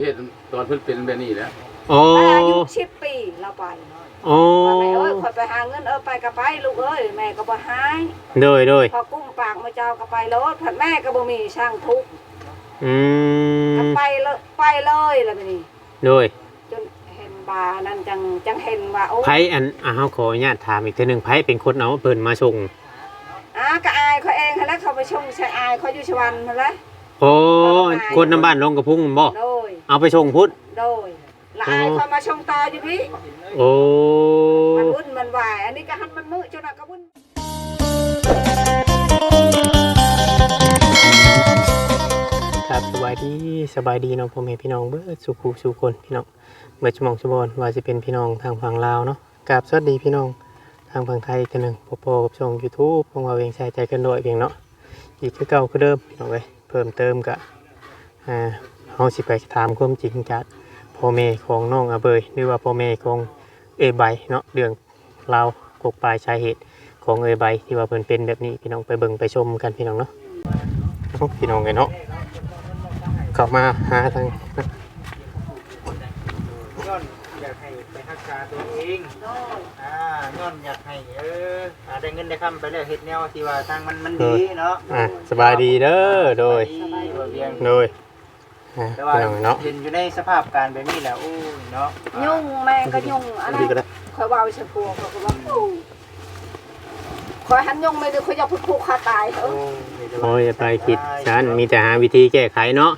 เฮ็ดตอนเพิ่นเป็นแบบนี้แหล้วโอ้แต่อายุสิบปีเราไปโอ้ว่าแม่เอ้ยคอยไปหาเงินเออไปก็ไปลูกเอ้ยแม่ก็บ่หาย โดยโดยพอกุ้มปากมาเจ้าก็ไปรถผัดแม่ก็บ่มีช่างทุกข์อืมก็ไปเลยไปเลยแล้วบัดนี้ โดยจนเห็นบานั่นจังจังเห็นว่าโอ้ไผอันอะเฮาขออนุญาตถามอีกเทีนึงไผเป็นคนเอาเพิ่นมาส่ง อาก็อายเขาเองหั่นแหล้วเขาไปชงใช้อายเขาอยู่ชวันหั่นแหล้ว โอ้คนน้ำบ้านลงกระพุ่งบ่โดยเอาไปส่งพุทธโดยและอายเขามาชงต่ออยู่พี่โอ้มันวุ่นมันวายอันนี้ก็หันมันมือจนน่ะก็วุ่นครับสบายดีสบายดีเนาะพ่อแม่พี่น้องเบิดสุขุสุคนพี่น้องเบิดชั่วโมงชั่วโมงว่าจะเป็นพี่น้องทางฝั่งลาวเนาะกราบสวัสดีพี่น้องทางฝั่งไทยอีกกันหนึ่งพบๆกับช่อง YouTube ของเราเองใช้ใจกันด้วยเพียงเนาะอีกคือเก่าคือเดิมพี่น้องเว้ย เพิ่มเติมกะอ่าเฮาสิไปถามความจริงจากพ่อแม่ของน้องอาเบยหรือว่าพ่อแม่ของเอใบเนาะเรื่องราวกกปลายสาเหตุของเอใบที่ว่าเพิ่นเป็นแบบนี้พี่น้องไปเบิ่งไปชมกันพี่น้องเนาะพี่น้องกันเนาะเข้ามาหาทางย้อนอยากให้ไปรักษาตัวเอง ยอ่าย้อนอยากให้เอออ่าได้เงินได้คำไปแล้วเฮ็ดแนวที่ว่าทางมันมันดีเนาะอะสบายดีเด้อโดย สบายดีบ่เวียงโดยอะแต่ว่าพี่น้องเนาะเห็นอยู่ในสภาพการแบบนี้แหละโอ้ยเนาะยุ่งแม่ก็ยุ่งอันนั้ดีนก็ได้คอยเว่าใช่พวกเขาก็ว่าอู้คอยหันยุ่งไม่ได้คอยอยากพูดผูกคาตายเอโอ้อยโอ้ยอย่าไปคิดฉันมีแต่หาวิธีแก้ไขเนาะ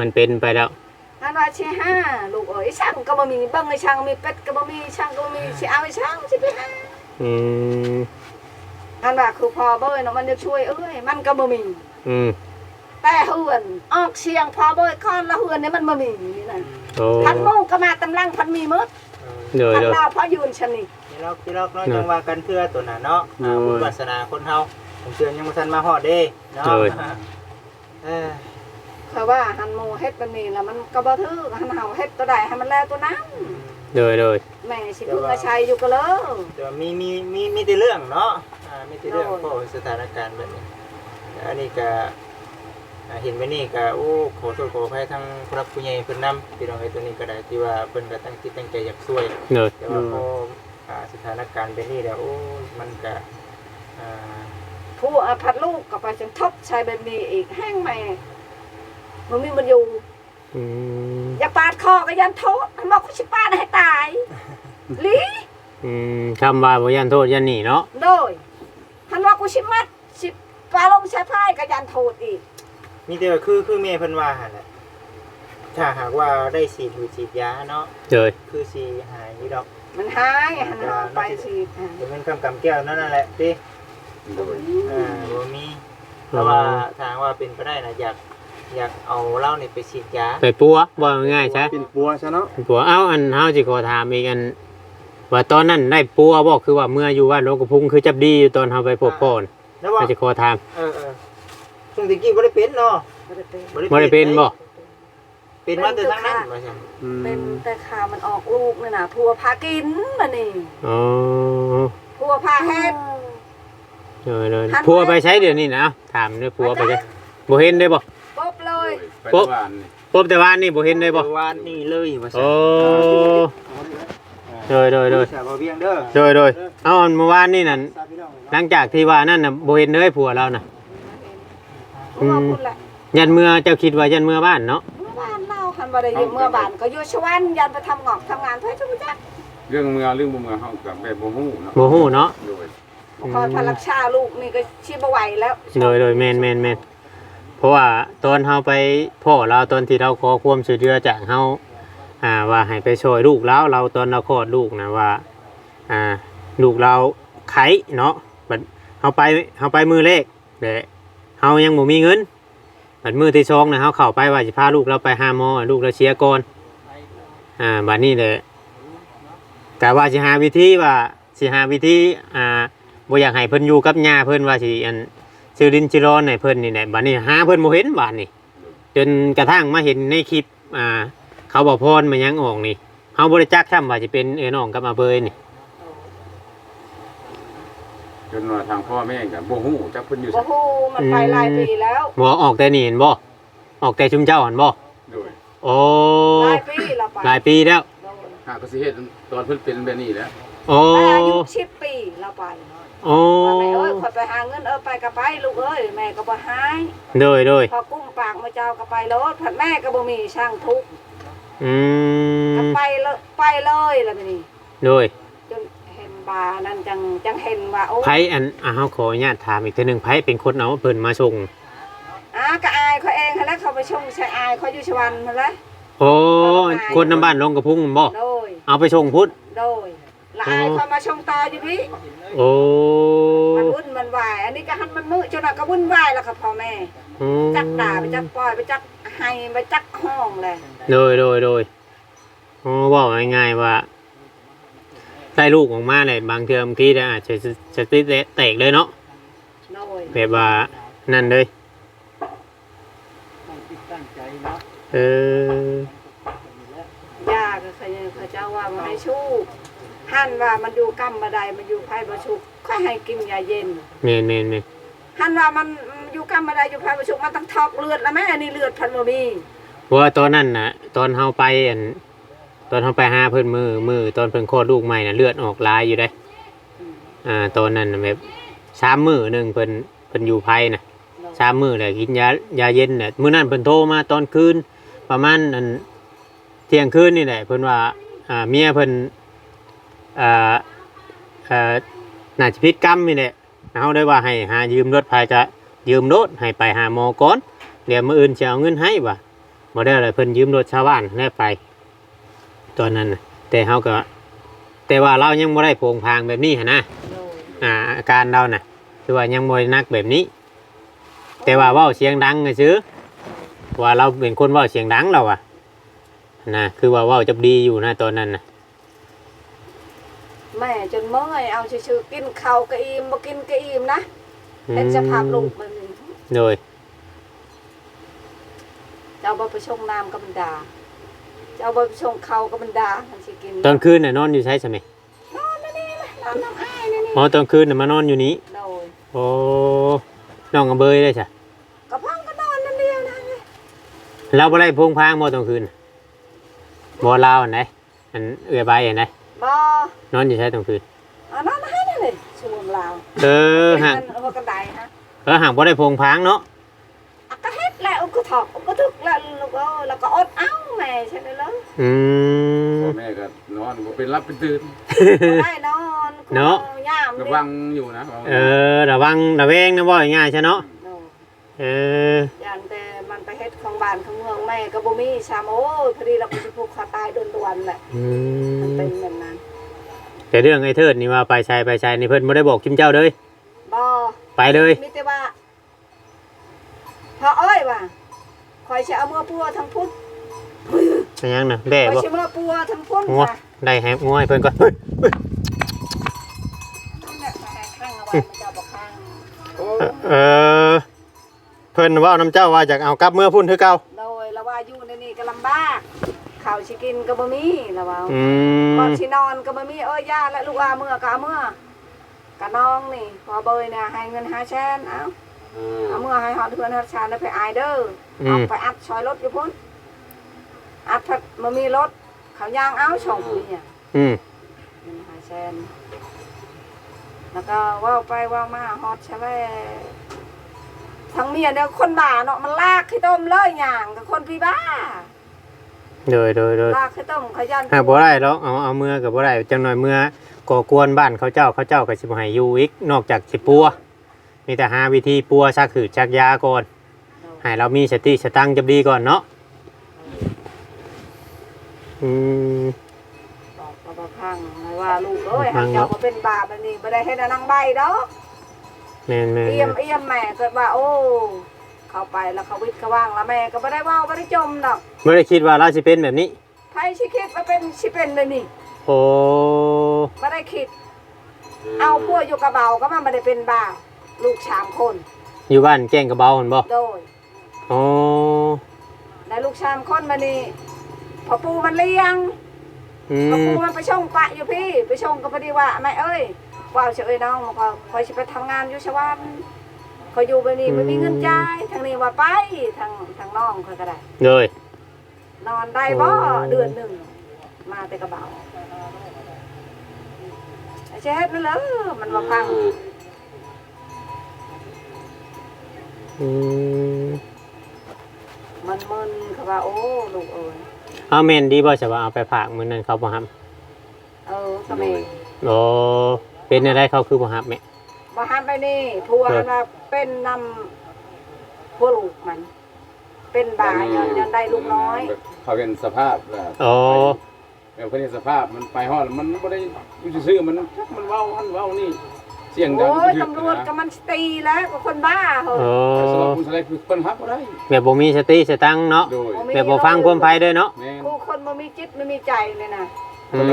มันเป็นไปแล้ว อันว่าเชี่ยห้าลูกเอ๋ยช่างก็บ่มีเบิ้งไอ้ช่างมีเป็ดก็บ่มีช่างก็บ่มีสิเอาไอ้ช่างสิไปหาอืมอันว่าคือพอเบ้ยเนาะมันจะช่วยเอ้ยมันก็บ่มีอืมแต่เฮือนออกเสียงพอเบ้ยก้อนละเฮือนนี่มันบ่มีนี่นะโอ้พันโมงก็มาตำลังพันมีหมดโดยพันโดยดาวพอยืนชะนี่ที่เราที่เราเนาะจังว่ากันเพื่อตัวน่ะเนาะอ่าโอ้ยบุญวาสนาคนเฮาผมเชื่อยังบ่ทันมาฮอดเด้เนาะโอ้ยเออ เขาว่าหันโมเฮ็ดแบบนี้แล้วมันก็บ่ถือหันเฮาเฮ็ดตัวใดให้มันแลตัวนั้นโดยโดยแม่สิพึ่งอาชัยอยู่ก็เลยเดี๋ยวมีมีมีมีแต่เรื่องเนาะอ่ามีแต่เรื่องโอ้ยเพราะว่าสถานการณ์แบบนี้อันนี้ก็อ่าเห็นไว้นี่ก็โอ้ขอโทษขออภัยทั้งผู้รับผู้ใหญ่เพิ่นนำพี่น้องไอ้ตัวนี้ก็ได้ที่ว่าเพิ่นก็ตั้งจิตตั้งใจอยากช่วยโดยแต่ว่าพออ่าสถานการณ์แบบนี้แล้วโอ้มันก็อ่าผู้อาพัดลูกก็ไปจังทบชายแบบนี้อีกแห้งแม่ บ่มีมันอยู่ อืมอย่าปาดคอก็ยันโทษมันบอกกูสิปาดให้ตายลีอืมคำว่าบ่ยันโทษยันหนีเนาะโดยมันว่ากูสิมัดสิปลาลงใช้พายก็ยันโทษอีกมีแต่ว่าคือคือแม่เพิ่นว่าหั่นแหละถ้าหากว่าได้ฉีดอยู่ฉีดยาเนาะโดยคือสิหายนี่ดอกมันหายหันเอาไปสิจะเป็นคำกำแก้วนั่นนั่นแหละติโดย อ่าบ่มีแต่ว่าทางว่าเป็นไปได้นะอยาก อยากเอาเหล้านี่ไปฉีดยาไปปัวว่าง่ายๆใช่เป็นปัวใช่เนาะปัวเอ้าอันเฮาสิขอถามอีกอัน ว่าตอนนั้นได้ปัวบ่คือว่าเมื่ออยู่ว่านโลกกระพุงคือจับดีอยู่ตอนเฮาไปพบพ่อนแล้วว่าก็จะขอถามเออเออช่วงตะกี้บ่ได้เป็นเนาะบ่ได้เป็นบ่ได้เป็นบ่เป็นมาแต่ทางนั้นว่าซั่นอืมเป็นแต่ขามันออกลูกนี่น่ะพัวพากินมานี่อ๋อพัวพาเฮ็ดเออเลยทันไหมผัวไปใช้เดี๋ยวนี้นะถามด้วยผัวไปใช้บ่เห็นได้บ่ปุ๊บเลย ไปปุ๊บบ้านนี่พบแต่ว่านี่บ่เห็นได้บ่วานนี่เลยว่าซั่นโอ้โดยโดยโดยสาวบ่เวียงเด้อโดยโดยเอาอันเมื่อวานนี่นั่นสาวพี่น้องหลังจากที่ว่านั่นน่ะบ่เห็นเลยผัวเราน่ะพัวพุ่นแหละยันเมื่อเจ้าคิดว่ายันเมื่อบ้านเนาะเมื่อบ้านเราคันบ่ได้อยู่เมื่อบ้านก็อยู่ชวันยันไปทำงอกทำงานเพื่อจะรู้จักเรื่องเมืองเรื่องบ่เมืองเฮากับแบบบ่ฮู้เนาะบ่ฮู้เนาะโดยคอยพารักษาลูกนี่ก็ชีบ่ไหวแล้วโดยโดยแม่นแม่นแม่น เพราะว่าตอนเฮาไปพ่อเราตอนที่เราขอความช่วยเหลือจากเฮาอ่าว่าให้ไปช่วยลูกเราเราตอนเราคลอดลูกนะว่าอ่าลูกเราไข้เนาะบัดเฮาไปเฮาไปมือเลขแต่เฮายังบ่มีเงินบัดมือที่สองนะเฮาเข้าไปว่าสิพาลูกเราไปหาหมอลูกเราเสียก่อนอ่าบัดนี้แหละกะว่าสิหาวิธีว่าสิหาวิธีอ่าบ่อยากให้เพิ่นอยู่กับย่าเพิ่นว่าสิอัน ซื้อดินจิรอนให้เพิ่นนี่แหละบัดนี้หาเพิ่นบ่เห็นบาดนี้จนกระทั่งมาเห็นในคลิปอ่าเขาบอกพรมายังออกนี่เฮาบ่ได้จักซ้ำว่าสิเป็นเอ้น้องกับอาเบยนี่จนว่าทางพ่อแม่ก็บ่ฮู้จักเพิ่นอยู่ไสบ่ฮู้มันไปหลายปีแล้วบ่ออกแต่นี่เห็นบ่ออกแต่ชุมเจ้าหั่นบ่โดยโโอ้หลายปีเราไปหลายปีแล้วโดนหากก็สิเฮ็ดตอนเพิ่นเป็นแบบนี้แหล้ว โอ้ไปอายุสิบปีเราไปโอ้ว่าแม่เอ้ยขอยไปหาเงินเออไปก็ไปลูกเอ้ยแม่ก็บ่หายโดยโดยพอกุ้มปากมาเจ้าก็ไปรถผัดแม่ก็บ่มีช่างทุกข์อืก็มไปเลยไปเลยแล้วบัดนี้โดยจนเห็นบานั่นจังจังเห็นว่าโอ้ไผอันอะเฮาขออนุญาตถามอีกเทื่อหนึงไผเป็นคนเอาเพิ่นมาส่งอ่าก็อายเขาเองหั่นแหล้วเขาไปชงใช้อายเขาอยู่ชวันนั่นแหละโอ้คนน้ำบ้านลงกระพุ่งบ่โดย เอาไปส่งพุทธโดยและ อายเขามาชงต่อยู่พี่โอ้มันวุ่นมันวายอันนี้ก็หันมันมือจนน่ะก็วุ่นวายแล้วครับพ่อแม่จักด่าไปจักปล่อยไปจักให้ไปจักห้องเลยโดยโดยโดยโอ้บอกง่ายๆว่าได้ลูกออกมาเลยบางเทอมที่อาจจะจะติดแตกเลยเนาะแบบว่านั่นเลยเออยาก็เคยพระเจ้าว่ามันให้ชูก หันว่ามันอยู่กำบันไดมันอยู่ไผ่ประชุกค่อยให้กินยาเย็นเมนเมนเมนหันว่ามันอยู่กำบันไดอยู่ไผ่ประชุกมันต้องทอกเลือดแล้วแม่อันนี้เลือดพันบ่มีเพราะว่าตอนนั้นน่ะ ตอนเฮาไปอันตอนเฮาไปหาเพิ่นมือมือตอนเพิ่นคลอดลูกใหม่น่ะเลือดออกหลายอยู่ได้อ่าตอนนั้นน่ะแบบสามมื้อหนึงเพิ่นเพิ่นอยู่ไผน่ะสามมื้อเลยกินยายาเย็นเนี่ยมื้อนั้นเพิ่นโทรมาตอนคืนประมาณอันเที่ยงคืนนี่แหละเพิ่นว่าอ่าเมียเพิ่น อ่าเอ่อน่าจะพิษกรรมนี่แหละเฮาได้ว่าให้หายืมรถพายจะยืมรถให้ไปหาหมอก่อนเดี๋ยวมื้ออื่นจะเอาเงินให้ว่ะบ่ได้อะไรเพิ่นยืมรถชาวบ้านแล้วไป ตอนนั้นน่ะแต่เฮาก็ แต่ว่าเรายังบ่ได้โผงพางแบบนี้หั่นนะโดยอ่าอาการเราน่ะคือว่ายังบ่ได้หนักแบบนี้ แต่ว่าเว้าเสียงดังก็ซื้อว่าเราเป็นคนเว้าเสียงดังเราอะนะคือว่าเว้าจับดีอยู่นะตอนนั้นนะ แม่จนเมื่อยเอาชื่อๆกินข้าวก็อิ่มบ่กินก็อิ่มนะเป็นสภาพลูกมันนี่โดยเจ้าบ่ไปชงน้ำกับมันดาเจ้าบ่ไปชงข้าวกับมันดามันสิกินตอนคืนน่ะนอนอยู่ใช่ใช่ไหมนอนนี่นี่นะนอนน้ำอ้ายนี่นี่อ๋อตอนคืนน่ะมานอนอยู่นี้โดยโอ้น้องกระเบยได้ใช่กระพังก็นอนนั่นเดียวนะเราบ่ได้พงพางบ่ตอนคืนน่ะบ่ลาวอันไหนอันเอื้อใบอันไหน บ่นอนอยู่ใช่ตอนคืนเอานอนให้นี่เลยช่วงลาวเออห่างเป็นหัวกระไดฮะเออห่างบ่ได้พงพางเนาะอะก็เฮ็ดแหละอุกก็ถอกอุกก็ทึกแล้วลูกเอ้ยแล้วก็อดเอ้าแม่ใช่ไหมล่ะอืมพ่อแม่ก็นอนบ่เป็นรับเป็นตื่นบ่ได้นอนเนาะยามระวังอยู่นะเออระวังระแวงนะบ่ง่ายๆใช่เนาะเนาะเออยานแต่มันไปเฮ็ดของ บ้านของเมืองแม่ก็บ่มีชามโอ้ยพอดีเราก็สิผูกคอตายโดนดวนๆแหละอืมันมเป็นแบบนั้นแต่เรื่องไอ้เทิดนี่ว่าไปชายไปชายนี่เพิ่นบ่ได้บอกคิมเจ้าเลย บ่ไปเลยมีแต่ว่าพอเอ้ยว่าคอยสิเอามือปัวทั้งพุทธเป็นยังน่ะแบ่คอยบ่สิมือปัวทั้งพุทธงัวว่ะได้แฮมงัวให้เพิ่นก่อนเฮ้ยนั่นแหละไปหาข้างเอาไว้มันจะบ่ข้างเออ เพิ่นเว้านํเจ้าว่าอยากเอากลับเมื่อพุ่นคือเก่าโดยแล้วว่าอยู่ในนี่ก็ลำบากข้าวสิกินก็บ่มีแล้วว่าอืมก่อนสินอนก็บ่มีเอ้ยย่าและลูกอาเมื่อก็เอาเมื่อก็น้องนี่พอเบยน่ะให้เงิน5แสนเอาเอาเมื่อให้ฮอดเพื่อนฮอดชาติแล้วไปอายเด้ออืเอามไปอัดซอยรถอยู่พุ่นอัดพัดบ่มีรถเขาย่างเอาช่องผู้เนี่ย อืมเงิน5แสนแล้วก็เว้าไปเว้ามาฮอดใช่ไหม ทั้งเมียเนี่ยคนบ้าเนาะมันลากขี้ต้มเลยหยังกับคนพี่บ้า โดยโดยโดยลากขี้ต้มขยันหากบ่ได้หรอกเอาเอาเมื่อก็บ่ได้จังหน่อยเมื่อก่อกวนบ้านเขาเจ้าเขาเจ้าก็สิบ่ให้อยู่อีกนอกจากสิปัวมีแต่หาวิธีปัวชักหืดชักยาก่อนให้เรามีสติสตังค์จะดีก่อนเนาะอืมบอกกับบ่พังไม่ว่าลูกเอ้ยพัหางงเจ้าเนาะบ่เป็นบาปอันนี้บ่ได้เฮ็ดให้นางใบดอก แม่นแม่นเอี่ยมแม่นเอี่ยมแม่เกิดว่า โอ้ เข้าไปแล้วเขาวิทย์เขาว่างแล้วแม่ก็บ่ได้เว้าบ่ได้จมดอกไม่ได้คิดว่าเราสิเป็นแบบนี้ไผสิคิดว่าเป็นสิเป็นเลยนี่โอ้บ่ได้คิด เอาพวกอยู่กระเบาก็มันบ่ได้เป็นบ้าลูกสามคน อยู่บ้านแจ้งกระเบาเห็นบ่โดยโอ้ได้ลูกสามคนมานี่พอปูมันเลี้ยงอืพอปูมมันไปชงปะอยู่พี่ ไปชงก็พอดีว่าแม่เอ้ย ว่าวเฉยน้องพอคอยสิไปทำงานอยู่ชวานคอยอยู่ไปนี่ไม่มีเงินจ่ายทางนี้ว่าไปทางทางน้องคอยก็ได้ เลย นอนได้บ่เดือนหนึ่งมาแต่กระเบาไอ้เช็ดนั่นเลยมันมาพังอืมมันมึนเขาว่าโอ้ลูกเอ้ยเอาแม่นดีบ่จะว่าเอาไปฝากมื้อนั้นเขาบ่ฮับเออทำไมโอ้ เป็นอะไรเขาคือบ่ฮับแม่มาห้ามไปนี่ผัวมันว่าเป็นนำผัวลูกมัน เป็นบายันยันได้ลูกน้อย เขาเป็นสภาพแบบโอ้แบบเขาเป็นสภาพมันไปฮอดมันบ่ได้อยู่ซื่อๆมันมันเว้ามันเว้านี่เสียงดังโอ้ยทึกตำรวจก็มันตีแล้วก็คนบ้าเหรโอ้อแต่สำหรับผู้ชายคือเพิ่นฮับบ่ได้แบบบ่มีสติสตังค์เนาะโดยแบบบ่ฟังความไผเด้อเนาะแม่นผู้คนบ่มีจิตไม่มีใจเลยนะ อื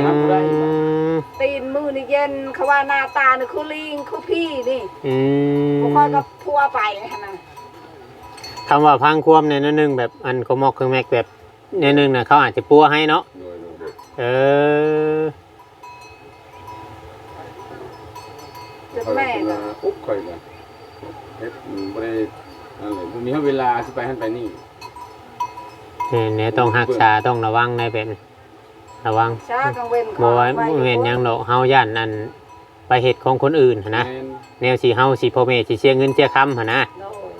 มตีนมือนี่เย็นเขาว่าหน้าตานี่คือลิงคือพี่นี่อืมบ่ค่อยกับพัวไปหั่นน่ะคำว่าพังความในนั้นหนึงแบบอันเขามอกเครื่องแม็กแบบในนึงน่ะเขาอาจจะปัวให้เนาะโดยโดยโดยเออจนแม่ก็ อุ๊บข่อยก็เฮ็ดบ่ได้นั่นเลยบ่มีเวลาสิไปหั่นไปนี่ เนี่ยเนี่ยต้องรักษาต้องระวังในแบบนี้ ระวังช้ากลางเว้นบ่ว่าไว้บ่แม่นหยังดอกเฮาย่านนั่นไปเฮ็ดของคนอื่นหั้นนะแม่นแนวสิเฮาสิพ่อแม่สิเสียเงินเสียคำหั่นนะ โดย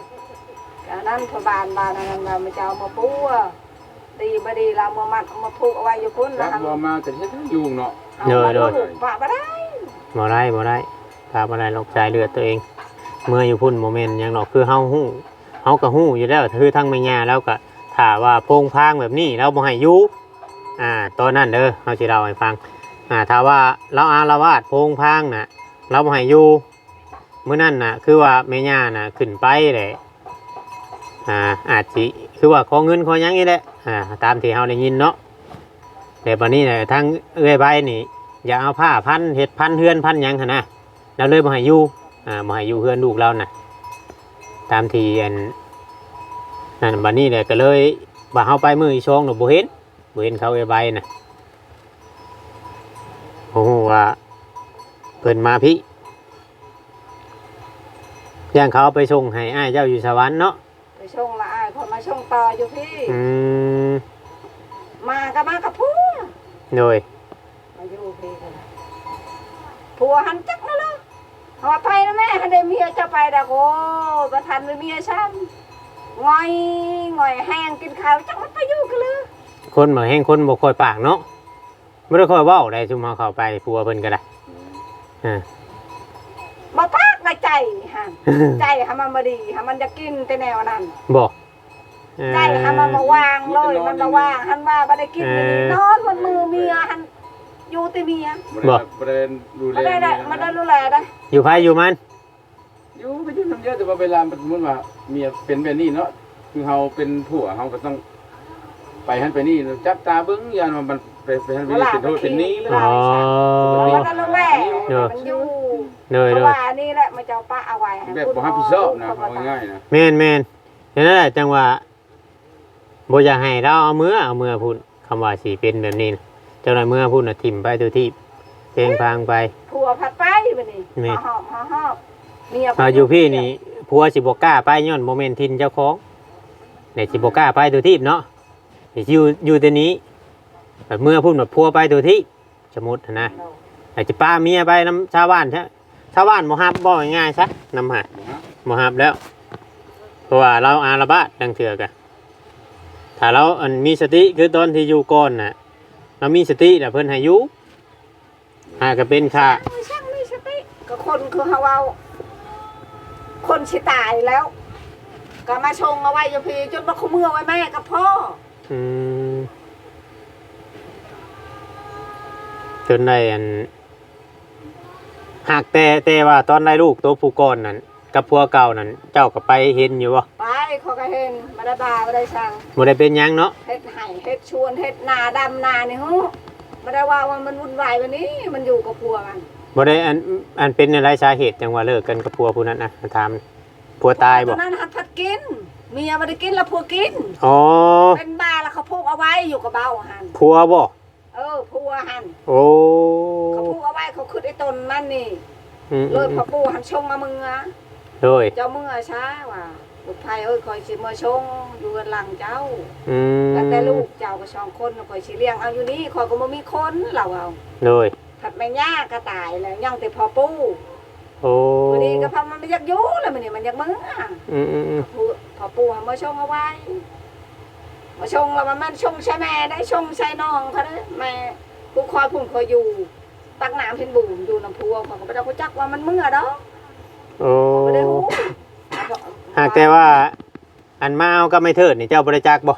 การนั้นพบานบานนั้นว่ามันจะเอามาปัวตีบ่ดีเรามามัดเอามาผูกเอาไว้อยู่พุ่นรันะบครับบ่มาแต่เฮ็ดให้ยุ่งเนาะเอามาลูกปะบ่ได้บ่ได้บ่ได้พาบ่ได้ลอกสายเลือดตัวเอง เมื่ออยู่พุ่นโมเมนต์หยังดอกคือเฮาฮู้เฮาก็ฮู้อยู่แล้วคือทั้งแม่ย่าแล้วก็ถ้าว่าโพงพางแบบนี้เราบ่ให้อยู่ อ่าตอนนั้นเด้อเฮาสิเล่าให้ฟังอ่าถ้าว่าเราอารวาสโพงพางน่ะ เราบ่ให้อยู่มื้อนั้นน่ะ คือว่าแม่ย่าน่ะขึ้นไปแหละอ่าอาจสิคือว่าขอเงินขอหยังนี่แหละอ่าตามที่เฮาได้ยินเนาะแต่บัดนี้น่ะทางเอื้อยใบนี่อย่าเอาผ้าพันเห็ดพันเฮือนพันหยังหั่นนะเราเลยบ่ให้อยู่อ่าบ่ให้อยู่เฮือนลูกเราน่ะ ตามที่อันนั่นบัดนี้แหละก็เลยบ่าเฮาไปมืออีช่องน่ะบ่เห็น เห็นเขาเอ้ใบน่ะโอ้โหว่าเพิ่นมาพี่ย่างเขาเอาไปส่งให้อ้ายเจ้าอยู่สวรรค์เนาะไปชงละอายคนมาชงต่ออยู่พี่ อืมมาก็มากับผัวโดยมาอยู่พี่กันผัวหันจักนั่นเลยเอาไปนะแม่ให้ได้เมียจะไปดอกโอ้ประทันไปเมียฉันงอยงอยแห้งกินข้าวจักมันไปอยู่กันเลย คนบ่แห้งคนบ่ค่อยปากเนาะบ่ได้ค่อยเว้าได้ซุมเฮาเข้าไปผัวเพิ่นก็ได้อ่ามาปากในใจฮะใจฮะมันมาดีฮะมันจะกินแต่แนวนั้นบอกเอ่อใจฮะมันมาวางเลยมันมาวางหันว่าบ่ได้กินไม่ดีนอนบนมือเมียหันอยู่แต่เมียบ่ได้บ่ได้ดูแลไม่ได้ได้เยไม่ได้ดูแลได้อยู่ไผอยู่มันอยู่ก็อยู่นำเยอะแต่ว่าเวลามันสมมุติว่าเมียเป็นแบบนี้เนาะคือเฮาเป็นผัวเฮาก็ต้อง ไปหั่นไปนี่จับตาเบิ่งยานว่ามันไปไปหั่นไปนี่เป็นโทษเป็นหนี้เลยอ๋อมันก็ได้ดูแลมันอยู่เลยเพเลราะยว่านี่แหละมันจะเอาป้าเอาไว้ให้แบบบ่รับผิดชอบนะเอาง่ายๆนะแม่นแม่นฉะนั้นแหละจังว่าบ่อยากให้เราเอามือเอามือพูดคำว่าสิเป็นแบบนี้นะเจ้าหน่อยมือพูดน่ะทิ่มไปตัวที่เพลงพางไปผัวผัดไปบัดนี้นี่หอมหอมหอมเมียเอาอยู่พี่นี่ผัวสิบ่กล้าไปย้อนโมเมนต์ทินเจ้าของในสิบ่กล้าไปตัวที่เนาะนี่ อยู่อยู่แต่นี้แบบเมื่อพูดแบบพัวไปตัวที่สมมุตินะอาจจะป้าเมียไปน้ำชาวบ้านใช่ชาวบ้านโมฮับบ่ง่ายๆซะนำหาบ่ฮะโมฮับแล้ว เพราะว่าเราอาระบาดดังเถื่อกะถ้าเราอันมีสติคือตอนที่อยู่ก่อนน่ะ เรามีสติแต่เพิ่นให้อยู่หากก็เป็นค่าไม่ช่างมีสติก็คนคือเฮาเอาคนสิตายแล้ว ก็มาชงเอาไว้อยู่พี่จนบ่เขาเมื่อไว้แม่กับพ่อ อืมจนได้อันหากแต่แต่ว่าตอนได้ลูกตัวผู้ก่อนนั้นกับผัวเก่านั้นเจ้าก็ไปเห็นอยู่บ่ไปเขาก็เห็นบ่ได้บาบ่ได้สั่งบ่ได้เป็นหยังเนาะเฮ็ดไห้เฮ็ดชวนเฮ็ดนาดำนานี่ฮู้บ่ได้ว่าว่ามันวุ่นวายวันนี้มันอยู่กับผัวมันบ่ได้อันอันเป็นอะไรสาเหตุจังว่าเลิกกันกับผัวผู้นั้นนะถามผัวตายบ่ตอนนั้นหัดพัดกิน เมียบ่ได้กินแล้วผัวกิน อ๋อเป็นบ้าแล้วเขาพูกเอาไว้อยู่กับเบาหันผัวบ่เออผัวหันโอ้เขาพูกเอาไว้เขาขึ้นไอ้ต้นนั่นนี่อืมเลยพ่อปู่หันชงมามึงอะโดยเจ้ามึงอะช้าว่าลูกไผ่เอ้ยคอยสิมาชงอยู่กันหลังเจ้าอืมตั้งแต่ลูกเจ้าก็สองคนคอยสิเลี้ยงเอาอยู่นี่คอยก็บ่มีคนเราเอาโดยผัดแม่ย่าก็ตายแล้วยังแต่พอปู่โอ้วันนี้ก็พามันไม่อยากอยู่แล้วมันนี่มันอยากมึงอะอืมอืมอืมพอ พอปู่ให้มาชงเอาไว้มาชงแล้วมันมันชงใช่แม่ได้ชงใช่น้องเขาได้แม่กูคอยพุ่นคอยอยู่ตักน้ำเพิ่นบุ่มอยู่น้ำพัวเขาก็บ่ได้รู้จักว่ามันมึงอะดอกโอ้บ่ได้ฮู้หากแต่ว่าอันมาเอาก็ไม่เทิดนี่เจ้าบริจักบ่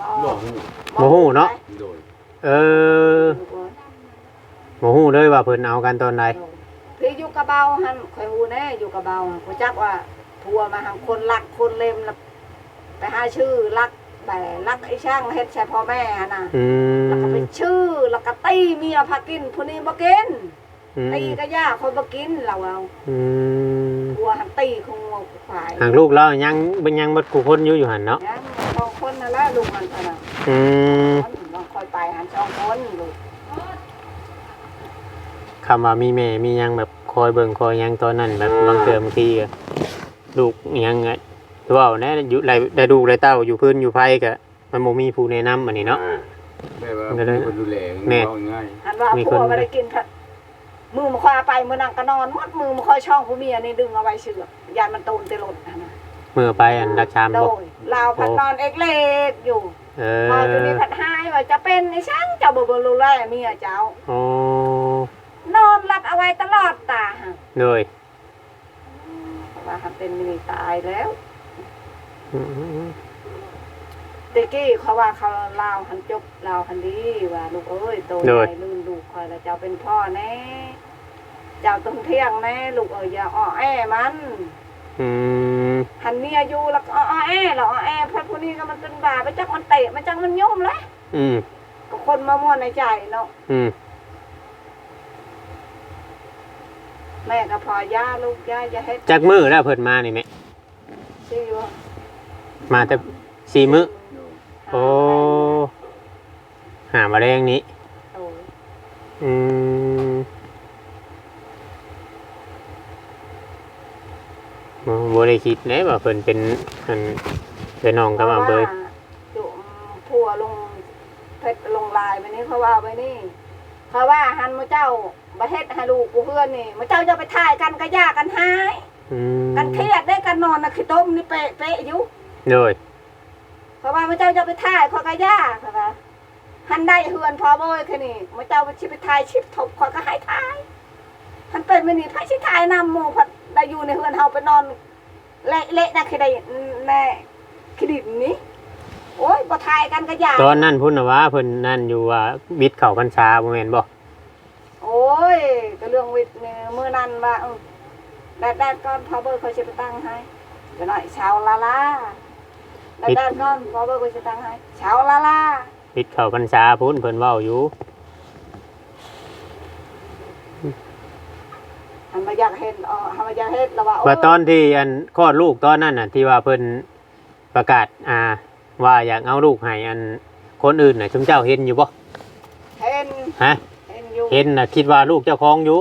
บ่ฮู้บ่ฮู้เนาะโดยเออบ่ฮู้เลยว่าเพิ่นเอากันตอนใดพี่อยู่กระเบาหันคอยฮู้แน่อยู่กระเบาหั้นรู้จักว่า พัวมาหังคนรักคนเลมแล้วไปหาชื่อรักแต่รักไอ้ช่างเฮ็ดใช่พ่อแม่หั่นน่ะอืมแล้วก็เป็นชื่อแล้วก็ตีเมียพากินผู้นี้บ่กินอืมตีก็ย่าคนบ่กินเราเอาอืมผัวหันตีคงงัวควายหากลูกเรายังเป็นยังบัดกูคนอยู่อยู่หั่นเนาะยังสองคนนั่นแหละลูกมันเท่านั้นอืมลองคอยไปหันสองคนลูก คำว่ามีแม่มียังแบบคอยเบิ่งคอยยังตอนนั้นแบบบางเทื่อบางทีก็ ลูกอิหยังไงตัวเอาแน่อยู่ไรได้ลูกได้เต้าอยู่พื้นอยู่ไผก็มันบ่มีผู้แนะนำอันนี้เนาะได้ว่าได้เลยมีคนดูแลแม่ เอาง่ายหันว่ามีผัคนวไม่ได้กินผัดมือมาคอยเอาไปมือนั่งก็นอนหมดมือมาคอยช่องผู้เมียนี่ดึงเอาไว้เชือกยานมันตูนเตลดหั่นน่ะเมื่อไปอันรักชามโดบ่ยลาวผัดนอนเอกเล็กอยู่เอพออยู่นี่อผัดหายว่าจะเป็นไอ้ช่างเจ้าบ่บ่รู้แลเมียเจ้า โอ้นอนหลับเอาไว้ตลอดตาหั่นโดย ว่าหันเป็นมินิตายแล้วอืมเด็กกี้เขาว่าเขาลาวหันจบลาวหันดีว่าลูกเอ้ยโตใหญ่ลื่นลูกคอยแล้วเจ้าเป็นพ่อแน่เจ้าต้องเที่ยงแน่ลูกเอ้ยอย่าอ้อแอมันอืมหันเมียอยู่แล้วก็อ้อแอแล้วอ้อแอเพราะผู้นี้ก็มันเป็นบาไปจักมันเตะมันจักมันยุ่มเลยอืมก็คนมาม่วนในใจเนาะ อืม แม่ก็พอย่าลูกย่าอย่าเฮ็ดจักมือแล้วเพิ่นมานี่แม่สิวะมาแต่สี่มื้อโดยโอ้หามาแรงนี้โอ้ยอืมบ่บ่ได้คิดเลยว่าเพิ่นเป็นอันเป็นน้องกับอาเบยจุ่มผัวลงเพชรลงลายไปนี่เขาว่าไปนี่เขาว่าหันมาเจ้า ประเทศให้ลูกกูเพื่อนนี่มาเจ้าจะไปถ่ายกันก็ยากกันหาย อืมกันเครียดได้กันนอนนะขี้ต้มนี่เป๊ะเป๊ะอยู่โดยเพราะว่ามาเจ้าจะไปถ่ายเขาก็ยากค่ะว่าหันได้เฮือนพอบ่อยแค่นี้มาเจ้าไปชิไปถ่ายชิปถกเขาก็ให้ถ่ายหันเป็นไม่นี่ไผสิถ่ายนำหมู่พัดได้อยู่ในเฮือนเฮาไปนอนเละเละนะคือได้แน่คิดินนี้ โอ้ยบ่ถ่ายกันก็ยากตอนนั้นพุ่นน่ะว่าเพิ่นนั่นอยู่ว่าบิดเข้าพรรษาบ่แม่นบ่ โอ้ยก็เรื่องวิทย์เนี่ยเมื่อนั้นว่าเออแดดแดดก่อนพอเบอร์เขาจะไปตั้งให้เดี๋ยวหน่อยเช้าลาลาแดดแดดก่อนพอเบอร์เขาจะตั้งให้เช้าลาลาบิดเข้าพรรษาพุ่นเพิ่นเว้าอยู่หันมาอยากเห็นอ๋อหันมาอยากเห็นแล้วว่าโยว่าตอนที่อันคลอดลูกตอนนั้นน่ะ ที่ว่าเพิ่นประกาศอ่า ว่าอยากเอาลูกให้อันคนอื่นน่ะชุมเจ้าเห็นอยู่บ่เห็นฮะเห็นอยู่เห็นน่ะคิดว่าลูกเจ้าของอยู่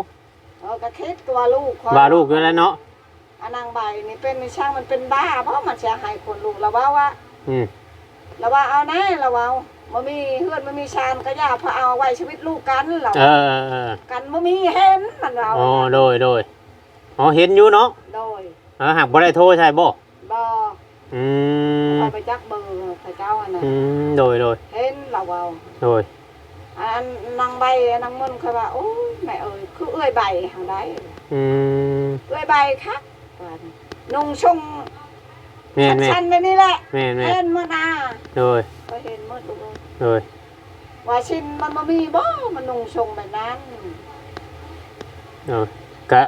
เออก็คิดตัวลูกเขว่าลูกอยู่แล้วเนาะอันนางใบนี่เป็นช่างมันเป็นบ้าเพราะมันเสียหายคนลูกแล้วว่าว่า อืมแล้วว่าเอาแน่แล้วว่ามันมีเฮือนมันมีชานก็อยากพาเอาไว้ชีวิตลูกกันแล้วเออเออเออกันบ่มีเห็นมันเราอ๋อโดยโดยอ๋อเห็นอยู่เนาะโดยเออหักบ่ได้โทรใช่บ่บ่อืมคอยไปจักเบอร์พระเจ้าอันน่ะอืมโดยโดยเห็นเราเอาโดยอั นนางใบนางมนต์เคยว่าโอ้ยแม่เอ้ยคือเอื้อยใบหางได้อืมเอื้อยใบครับว่านุ่งชงแม่นแม่นชันๆไปนี่แหละแม่นแม่นเห็นมื้อหน้าโดยก็เห็นมื้อลูกเอ้ยโดยว่าชินมันบ่มีบ่มันนุ่งชงแบบนั้นโดยก็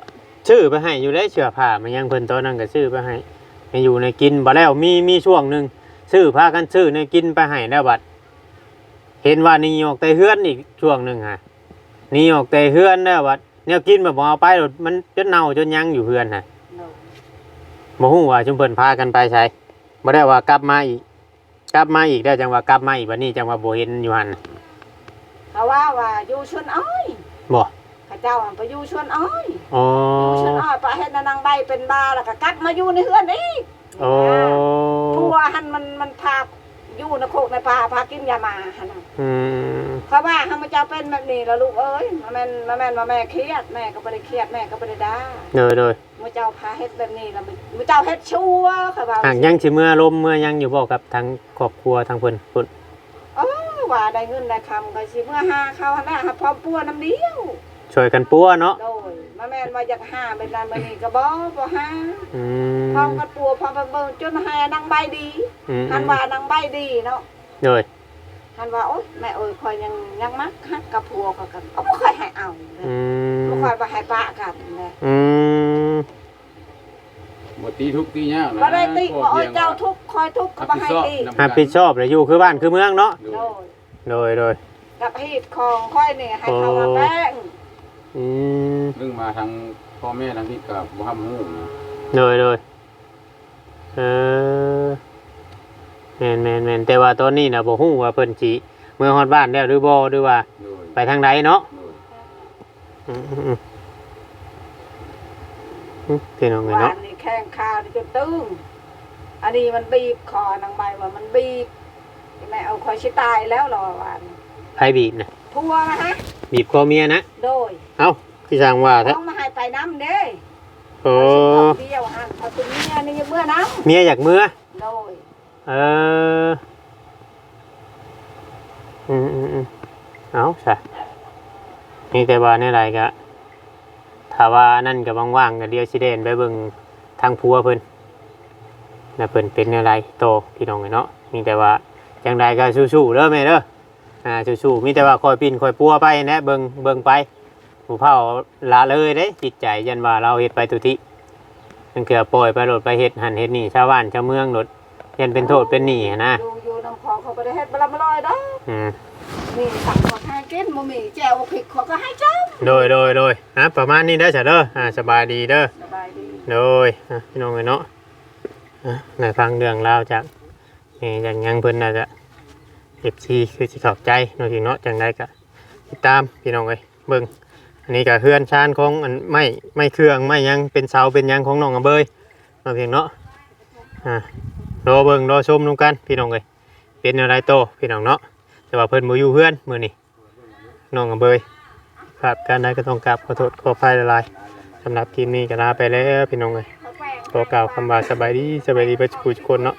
ชื่อไปให้อยู่ได้เสื้อผ้ามันยังเพิ่นตอนนั้นก็ชื่อไปให้ให้อยู่ในกินบ่แล้วมีมีช่วงหนึงซื้อพากันซื้อในกินไปให้แล้วบัด เห็นว่าหนี่ออกแต่เฮือนอีกช่วงหนึงฮะหนี่ออกแต่เฮือนแล้วบัดแนวกินแบบบ่เอาไปโดดมันจนเน่าจนยังอยู่เฮือนฮะโน่บ่ฮู้ว่าชุมเพิ่นพากันไปใช้บ่ได้ว่ากลับมาอีก กลับมาอีกได้วจังว่ากลับมาอีกบัดนี้จังว่าบ่เห็นอยู่หั่นเขาว่าว่าอยู่ชวนอ้อยบ่พระเจ้าอะไปอยู่ชวนอ้อยอ๋ออยู่ชวนอ้อยไปเฮ็ดนางใบเป็นบ้าแล้วก็กลับมาอยู่ในเฮือนอีกโอ้ผัวหันมันมันพา อยู่ในโคกในป่าพากินยามาหันน่ะอืมเขาว่าเขามาเจ้าเป็นแบบนี้แล้วลูกเอ้ยมาแม่นมาแม่นมาแม่เครียดแม่ก็ไม่ได้เครียดแม่ก็ไม่ได้ด่าโดยโดยมาเจ้าพาเฮ็ดแบบนี้แล้วมาเจ้าเฮ็ดชั่วเขาว่าหากยังสิเมื่อลมเมื่อยังอยู่บ่กับทางครอบครัวทางเพิ่นพุ่นเออว่าได้เงินได้คำก็สิเมื่อหาเขาหันน่ะหาพร้อมปัวน้ำเดียว ช่วยกันปัวเนาะโดยมาแม่นว่าอยากหาเป็นนั้นแบบนี้ก็บ่บ่หาอืพร้อมมกันปัวพร้อมกันเบิ่งจนหานางใบดีอืมหันว่านางใบดีเนาะโดยหันว่าโอ๊ยแม่เอ้ยคอยยังยังมักฮักกับผัวเขากันเอาบ่ค่อยให้เอาเลยอืบ่มค่อยบ่ให้ปะกันเลยอืมบ่ตีทุกข์ตียากนะบ่ได้ติขบ่อเอ้พียงเจ้าว่าทุกข์คอยทุกข์ก็บ่ให้ติรับผิดชอบเลยอยู่คือบ้านคือเมืองเนาะโดโดยยโดยโดย กับฮีดของค่อยนี่ให้เขามาแป้ง อืมเรื่องมาทางพ่อแม่ทางที่กับบ่ทำหูนะโดยโดยเออแม่นแม่นแม่นแต่ว่าตอนนี้น่ะบ่ฮู้ว่าเพิ่นสิเมื่อฮอดบ้านแล้วหรือบ่หรือว่า โดยไปทางใดเนาะโดยอืมอืมอืมอืมพี่น้องเอ้ยวาเนาะ นนี่แข้งขาวนี่จนตึงอันนี้มันบีบคอนางใบว่ามันบีบแม่เอาคอยชิตายแล้วรอวานไผบีบน่ะ พัวนะฮะบีบคอเมียนะ โดยเอ้าพี่ช่างว่าแท้ต้องมาให้ไปน้ำเด้โอ้เอาสิเอาเดียวหันเอาตัวเมียนี่เมื่อน้เมียอยากเมื่อำโดยเออ อืมอืมอืมเอาใช่นี่แต่ว่าในไรก็ถ้าว่านั่นก็ว่างๆก็เดียวสิเดนไปเบิ่งทางผัวเพิ่นนะเพิ่นเป็นอะไรโตพี่น้องเอ้ยเนาะนี่แต่ว่าจังใดก็สู้ๆเด้อแม่เด้อ อ่าสู้ๆมีแต่ว่าคอยปีนคอยปัวไปนะเบิ่งเบิ่งไปผู้เฒ่าละเลยเด้จิตใจยันว่าเราเฮ็ดไปตุทิมันเกือปล่อยไปโหลดไปเฮ็ดหันเฮ็ดนี่ชาวบ้านชาวเมืองโหลดยันเป็นโทษเป็นหนี้อะนะอยู่อยู่น้ำคลองเขาไปได้เฮ็ดบลาบลอยดอกอืมนี่สั่งมาให้กินบ่มีแจ่วพริกเขาก็ให้จ้าโดยโดยโดยอะประมาณนี้ได้อจ้ะเด้ออ่าสบายดีเด้อสบายดีโดยอะพี่น้องเอ้ยเนาะอะในฟังเรื่องราวจากนี่อย่างยังเพิ่นน่าจะ เอฟซีคือสิเข้าใจเนาะพี่เนาะจังไดก็ติดตามพี่น้องเอ้ยเบิ่งอันนี้ก็เฮือนชานของอันไม่ไม่เครื่องไม่ยังเป็นเสาเป็นยังของน้องอำเบยเนาะเพียงเนาะอ่ารอเบิ่งรอชมนำกันพี่น้องเอ้ยเป็นอะไรโตพี่น้องเนาะแต่ว่าเพิ่นบ่อยู่เฮือนมื้อนี้น้องอำเบยครับการใดก็ต้องกราบขอโทษขออภัยหลายๆสำหรับคลิปนี้ก็ลาไปแล้วพี่น้องเอ้ยขอกล่าวคำว่าสบายดีสบายดีไปทุกคนเนาะ